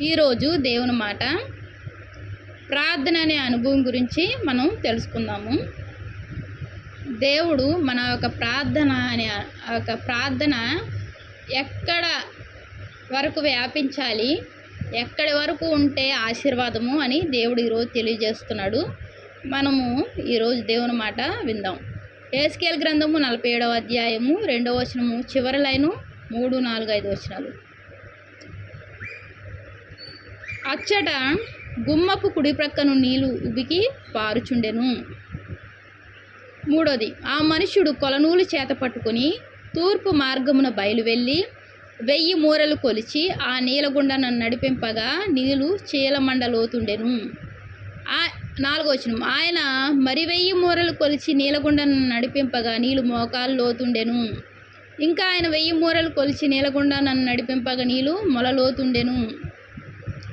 ఈరోజు దేవుని మాట. ప్రార్థన అనే అనుభవం గురించి మనం తెలుసుకుందాము. దేవుడు మన యొక్క ప్రార్థన అనే ఒక ప్రార్థన ఎక్కడ వరకు వ్యాపించాలి ఎక్కడి వరకు ఉంటే ఆశీర్వాదము అని దేవుడు ఈరోజు తెలియజేస్తున్నాడు. మనము ఈరోజు దేవుని మాట విందాం. ఏస్కేల్ గ్రంథము నలభై ఏడవ అధ్యాయము రెండవ వచనము చివరి లైను మూడు నాలుగు ఐదు వచనాలు. అచ్చట గుమ్మపు కుడి ప్రక్కను నీళ్ళు ఉబికి పారుచుండెను. మూడోది ఆ మనుష్యుడు కొలనూలు చేత పట్టుకొని తూర్పు మార్గమున బయలువెళ్ళి వెయ్యి మూరలు కొలిచి ఆ నీలగుండ నన్ను నడిపింపగా నీళ్ళు చీలమండలోతుండెను. ఆ నాలుగోచనం ఆయన మరి వెయ్యి మూరలు కొలిచి నీలగుండ నడిపింపగా నీళ్ళు మోకాలు లోతుండెను. ఇంకా ఆయన వెయ్యి మూరలు కొలిచి నీలగుండ నన్ను నడిపింపగా నీళ్ళు మొలలోతుండెను.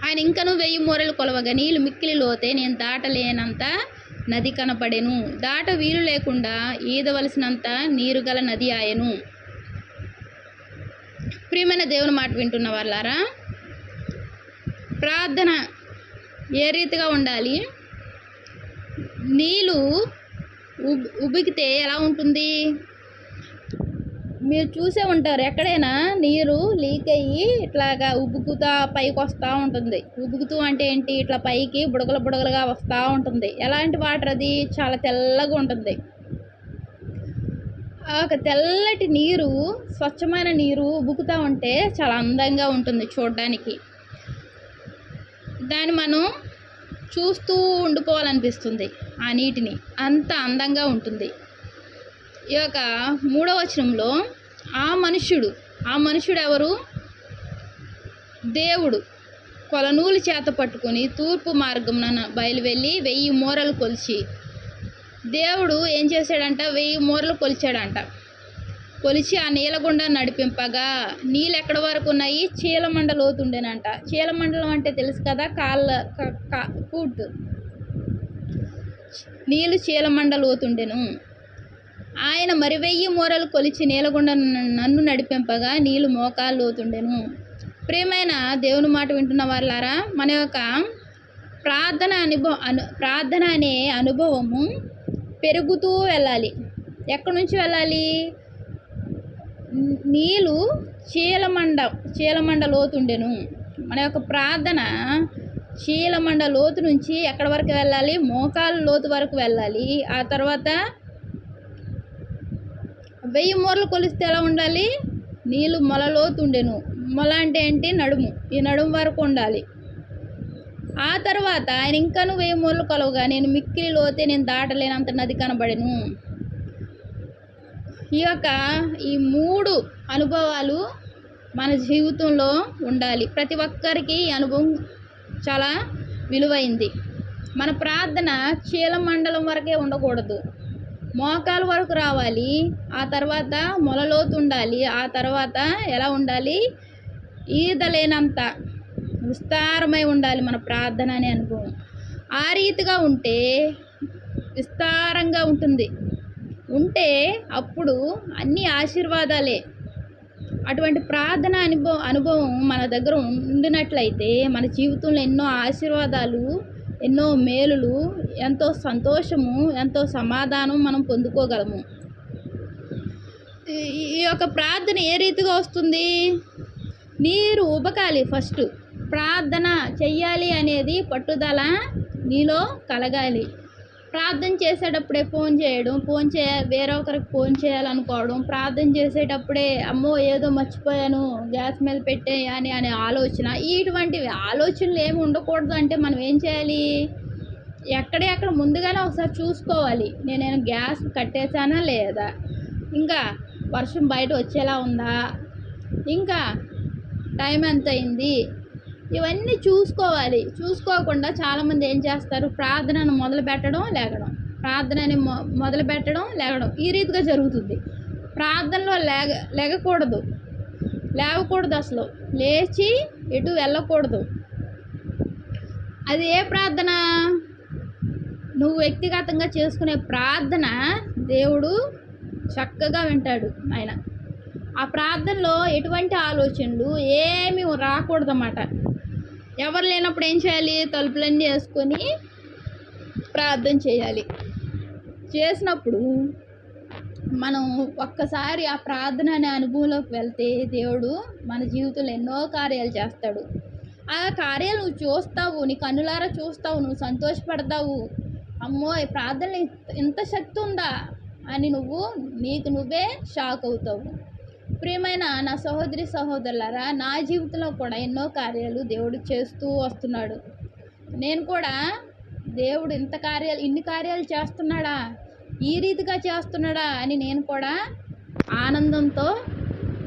ఆయన ఇంకను వెయ్యి మూరలు కొలవగా నీళ్ళు మిక్కిలి లోతే నేను దాటలేనంత నది కనపడెను. దాట వీలు లేకుండా ఈదవలసినంత నీరు గల నది ఆయను. ప్రియమైన దేవుని మాట వింటున్న వాళ్ళారా ప్రార్థన ఏ రీతిగా ఉండాలి? నీళ్ళు ఉబ్ ఉబికితే ఎలా ఉంటుంది? మీరు చూసే ఉంటారు ఎక్కడైనా నీరు లీక్ అయ్యి ఇట్లాగా ఉబ్బుకుతూ పైకి వస్తూ ఉంటుంది. ఉబ్బుకుతూ అంటే ఏంటి? ఇట్లా పైకి బుడగలు బుడగలుగా వస్తూ ఉంటుంది. ఎలాంటి వాటర్ అది? చాలా తెల్లగా ఉంటుంది. ఒక తెల్లటి నీరు స్వచ్ఛమైన నీరు ఉబుకుతూ ఉంటే చాలా అందంగా ఉంటుంది చూడడానికి. దాన్ని మనం చూస్తూ ఉండిపోవాలనిపిస్తుంది ఆ నీటిని. అంత అందంగా ఉంటుంది. ఈ యొక్క మూడవ వచనంలో ఆ మనుష్యుడు ఆ మనుష్యుడు ఎవరు దేవుడు. కొలనూలు చేత పట్టుకొని తూర్పు మార్గమున బయలువెళ్ళి వెయ్యి మూరలు కొలిచి దేవుడు ఏం చేశాడంట? వెయ్యి మూరలు కొలిచాడంట. కొలిచి ఆ నీలగుండ నడిపింపగా నీళ్ళు ఎక్కడ వరకు ఉన్నాయి చీలమండ లోతుండేనంట చీలమండలం అంటే తెలుసు కదా కాళ్ళ కూట్. నీళ్ళు చీలమండ లోతుండెను ఆయన మరి వెయ్యి మూరలు కొలిచి నీలగుండ నన్ను నడిపింపగా నీళ్ళు మోకాలు లోతుండెను ప్రియమైన దేవుని మాట వింటున్న వాళ్ళారా మన యొక్క ప్రార్థన అనుభవం అను ప్రార్థన అనే అనుభవము పెరుగుతూ వెళ్ళాలి. ఎక్కడి నుంచి వెళ్ళాలి? నీళ్ళు చీలమండ చీలమండ లోతుండెను. మన యొక్క ప్రార్థన చీలమండ లోతు నుంచి ఎక్కడి వరకు వెళ్ళాలి? మోకాలు లోతు వరకు వెళ్ళాలి. ఆ తర్వాత వెయ్యి మూరలు కొలిస్తే ఎలా ఉండాలి? నీళ్ళు మొలలోతు ఉండెను మొల అంటే ఏంటి? నడుము. ఈ నడుము వరకు ఉండాలి. ఆ తర్వాత ఆయన ఇంకాను వెయ్యి మూరలు కొలవగా నేను మిక్కిలి లోతే నేను దాటలేనంత నది కనబడెను. ఈ యొక్క ఈ మూడు అనుభవాలు మన జీవితంలో ఉండాలి. ప్రతి ఒక్కరికి ఈ అనుభవం చాలా విలువైంది. మన ప్రార్థన చీలమండలం వరకే ఉండకూడదు. మోకాలు వరకు రావాలి. ఆ తర్వాత మొలలోతు ఉండాలి. ఆ తర్వాత ఎలా ఉండాలి? ఈద లేనంత విస్తారమై ఉండాలి మన ప్రార్థన అనే అనుభవం. ఆ రీతిగా ఉంటే విస్తారంగా ఉంటుంది. ఉంటే అప్పుడు అన్ని ఆశీర్వాదాలే. అటువంటి ప్రార్థన అనుభవం అనుభవం మన దగ్గర ఉండినట్లయితే మన జీవితంలో ఎన్నో ఆశీర్వాదాలు ఎన్నో మేలులు ఎంతో సంతోషము ఎంతో సమాధానం మనం పొందుకోగలము. ఈ యొక్క ప్రార్థన ఏ రీతిగా వస్తుంది? నీరు ఉబకాలి ఫస్ట్. ప్రార్థన చెయ్యాలి అనేది పట్టుదల నీలో కలగాలి. ప్రార్థన చేసేటప్పుడే ఫోన్ చేయడం ఫోన్ చేయ వేరొకరికి ఫోన్ చేయాలనుకోవడం ప్రార్థన చేసేటప్పుడే అమ్మో ఏదో మర్చిపోయాను గ్యాస్ మీద పెట్టేయని అనే ఆలోచన. ఇటువంటివి ఆలోచనలు ఏమి ఉండకూడదు అంటే మనం ఏం చేయాలి? ఎక్కడెక్కడ ముందుగానే ఒకసారి చూసుకోవాలి. నేను గ్యాస్ కట్టేసానా లేదా? ఇంకా వర్షం బయట వచ్చేలా ఉందా? ఇంకా టైం ఎంత అయింది ఇవన్నీ చూసుకోవాలి. చూసుకోకుండా చాలామంది ఏం చేస్తారు? ప్రార్థనను మొదలు పెట్టడం లేగడం. ప్రార్థనని మొ మొదలు పెట్టడం లేగడం. ఈ రీతిగా జరుగుతుంది. ప్రార్థనలో లేగ లేగకూడదు. లేవకూడదు అసలు. లేచి ఎటు వెళ్ళకూడదు. అది ఏ ప్రార్థన? నువ్వు వ్యక్తిగతంగా చేసుకునే ప్రార్థన దేవుడు చక్కగా వింటాడు ఆయన. ఆ ప్రార్థనలో ఎటువంటి ఆలోచనలు? ఏమీ రాకూడదన్నమాట. ఎవరు లేనప్పుడు ఏం చేయాలి? తలుపులన్నీ వేసుకొని ప్రార్థన చేయాలి. చేసినప్పుడు మనం ఒక్కసారి ఆ ప్రార్థన అనే అనుభవంలోకి వెళ్తే దేవుడు మన జీవితంలో ఎన్నో కార్యాలు చేస్తాడు. ఆ కార్యాలు నువ్వు చూస్తావు నీ కన్నులారా చూస్తావు నువ్వు సంతోషపడతావు. అమ్మో ఈ ప్రార్థనలో ఇంత- ఇంత శక్తి ఉందా? అని నువ్వు నీకు నువ్వే షాక్ అవుతావు. ప్రియమైన నా సహోదరి సహోదరులారా నా జీవితంలో కూడా ఎన్నో కార్యాలు దేవుడు చేస్తూ వస్తున్నాడు. నేను కూడా దేవుడు ఇంత కార్యాలు ఇన్ని కార్యాలు చేస్తున్నాడా? ఈ రీతిగా చేస్తున్నాడా అని నేను కూడా ఆనందంతో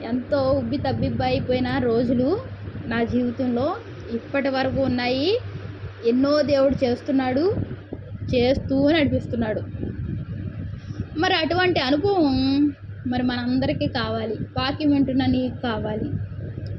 ఎంతో ఉబ్బి తబ్బిబ్బి అయిపోయిన రోజులు నా జీవితంలో ఇప్పటి వరకు ఉన్నాయి. ఎన్నో దేవుడు చేస్తున్నాడు చేస్తూ నడిపిస్తున్నాడు. మరి అటువంటి అనుభవం మరి మనందరికీ కావాలి. వాక్యం వింటున్న నీకు కావాలి.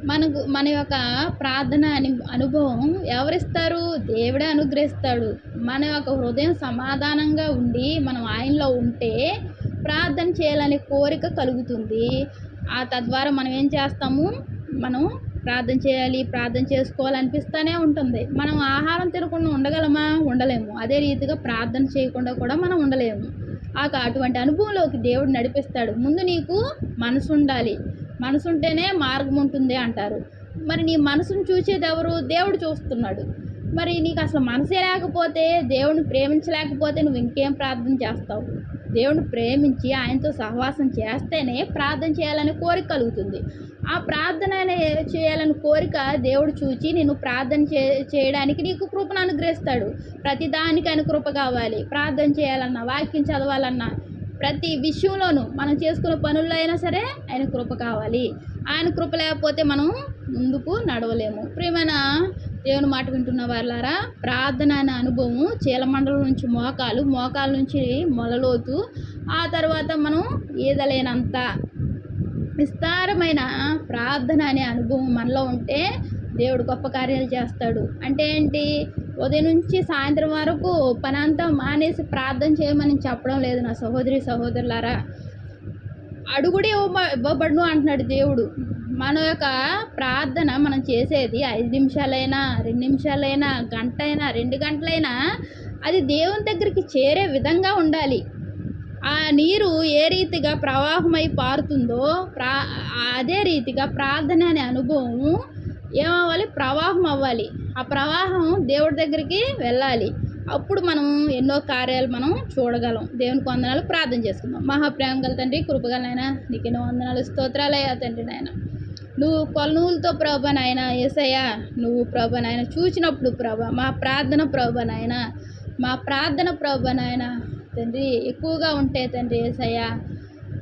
మనకు మన యొక్క ప్రార్థన అని అనుభవం ఎవరిస్తారు? దేవుడే అనుగ్రహిస్తాడు. మన యొక్క హృదయం సమాధానంగా ఉండి మనం ఆయనలో ఉంటే ప్రార్థన చేయాలనే కోరిక కలుగుతుంది. ఆ తద్వారా మనం ఏం చేస్తాము? మనం ప్రార్థన చేయాలి ప్రార్థన చేసుకోవాలనిపిస్తూనే ఉంటుంది. మనం ఆహారం తినకుండా ఉండగలమా? ఉండలేము. అదే రీతిగా ప్రార్థన చేయకుండా కూడా మనం ఉండలేము. ఆ అటువంటి అనుభవంలోకి దేవుడు నడిపిస్తాడు. ముందు నీకు మనసు ఉండాలి మనసు ఉంటేనే మార్గం ఉంటుంది అంటారు. మరి నీ మనసును చూసేది ఎవరు? దేవుడు చూస్తున్నాడు. మరి నీకు అసలు మనసే లేకపోతే దేవుడిని ప్రేమించలేకపోతే నువ్వు ఇంకేం ప్రార్థన చేస్తావు? దేవుని ప్రేమించి ఆయనతో సహవాసం చేస్తేనే ప్రార్థన చేయాలనే కోరిక కలుగుతుంది. ఆ ప్రార్థన అనే చేయాలని కోరిక దేవుడు చూచి నేను ప్రార్థన చే చేయడానికి నీకు కృపను అనుగ్రహిస్తాడు. ప్రతి దానికి ఆయన కృప కావాలి. ప్రార్థన చేయాలన్నా వాక్యం చదవాలన్నా ప్రతి విషయంలోనూ మనం చేసుకునే పనుల్లో అయినా సరే ఆయన కృప కావాలి. ఆయన కృప లేకపోతే మనం ముందుకు నడవలేము. ప్రియమైన దేవుని మాట వింటున్న వాళ్ళారా ప్రార్థన అనే అనుభవం చీలమండలం నుంచి మోకాలు మోకాల నుంచి మొలలోతు ఆ తర్వాత మనం ఈదలేనంత విస్తారమైన ప్రార్థన అనే అనుభవం మనలో ఉంటే దేవుడు గొప్ప కార్యాలు చేస్తాడు. అంటే ఏంటి? ఉదయం నుంచి సాయంత్రం వరకు పని అంతా మానేసి ప్రార్థన చేయమని చెప్పడం లేదు నా సహోదరి సహోదరులారా. అడుగుడే ఇవ్వబడును అంటున్నాడు దేవుడు. మన యొక్క ప్రార్థన మనం చేసేది ఐదు నిమిషాలైనా రెండు నిమిషాలైనా గంట అయినా రెండు గంటలైనా అది దేవుని దగ్గరికి చేరే విధంగా ఉండాలి. ఆ నీరు ఏ రీతిగా ప్రవాహమై పారుతుందో ప్రా అదే రీతిగా ప్రార్థన అనే అనుభవం ఏమవ్వాలి? ప్రవాహం అవ్వాలి. ఆ ప్రవాహం దేవుడి దగ్గరికి వెళ్ళాలి. అప్పుడు మనం ఎన్నో కార్యాలు మనం చూడగలం. దేవునికి వందనాలు ప్రార్థన చేసుకుందాం. మహాప్రేమ గల తండ్రి కృపగల నీకు ఎన్నో వందనాలు స్తోత్రాలయ్యా తండ్రి నాయన. నువ్వు కొలనూలతో ప్రభ నాయన ఏసయ్యా నువ్వు ప్రభ నాయన చూచినప్పుడు ప్రభ మా ప్రార్థన ప్రభ నాయన మా ప్రార్థన ప్రభ నాయన తండ్రి ఎక్కువగా ఉంటే తండ్రి ఏసయ్యా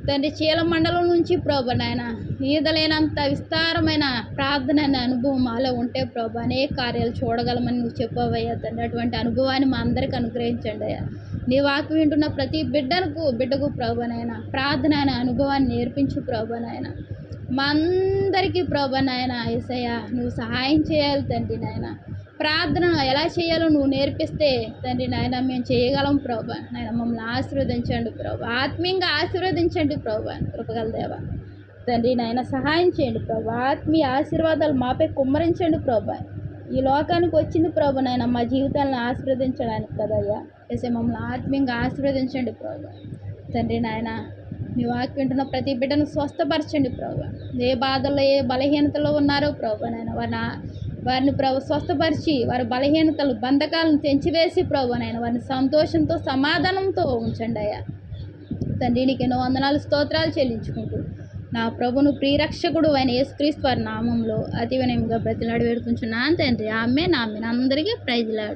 తండ్రి చీల మండలం నుంచి ప్రభ నాయన ఈదలేనంత విస్తారమైన ప్రార్థన అనే అనుభవం మాలో ఉంటే ప్రభ అనేక కార్యాలు చూడగలమని నువ్వు చెప్పవయ్యా తండ్రి. అటువంటి అనుభవాన్ని మా అందరికి అనుగ్రహించండి అయ్యా. నీ వాక్యం వింటున్న ప్రతి బిడ్డకు బిడ్డకు ప్రభనైనా ప్రార్థన అనే అనుభవాన్ని నేర్పించు ప్రభనైనా మా అందరికీ నాయన ఏసయ్య నువ్వు సహాయం చేయాలి తండ్రి నాయన. ప్రార్థన ఎలా చేయాలో నువ్వు నేర్పిస్తే తండ్రి నాయన మేము చేయగలం ప్రభా నాయన. మమ్మల్ని ఆశీర్వదించండి ప్రభా. ఆత్మీయంగా ఆశీర్వదించండి ప్రభా కృపగల దేవ. తండ్రి నాయన సహాయం చేయండి ప్రభా. ఆత్మీయ ఆశీర్వాదాలు మాపై కుమ్మరించండి ప్రభా. ఈ లోకానికి వచ్చింది ప్రభు నాయన మా జీవితాలను ఆశీర్వదించడానికి కదయ్యా. వేసే మమ్మల్ని ఆత్మీయంగా ఆశీర్వదించండి ప్రభు. తండ్రి నాయన మీ వాక్యం వింటున్న ప్రతి బిడ్డను స్వస్థపరచండి ప్రభు. ఏ బాధల్లో ఏ బలహీనతలో ఉన్నారో ప్రభు నాయన వారిని వారిని ప్రభు స్వస్థపరిచి వారి బలహీనతలు బంధకాలను తెంచివేసి ప్రభు నాయన వారిని సంతోషంతో సమాధానంతో ఉంచండి అయ్యా. తండ్రి నీకు ఎన్నో వందనాలు స్తోత్రాలు చెల్లించుకుంటూ నా ప్రభును ప్రియరక్షకుడు ఆయన యేసుక్రీస్తు వారి నామంలో అతి వినయంగా బ్రతిలాడి వేడుకుంటున్నాను తండ్రి. ఆమె నా అందరికీ ప్రైజ్లాడు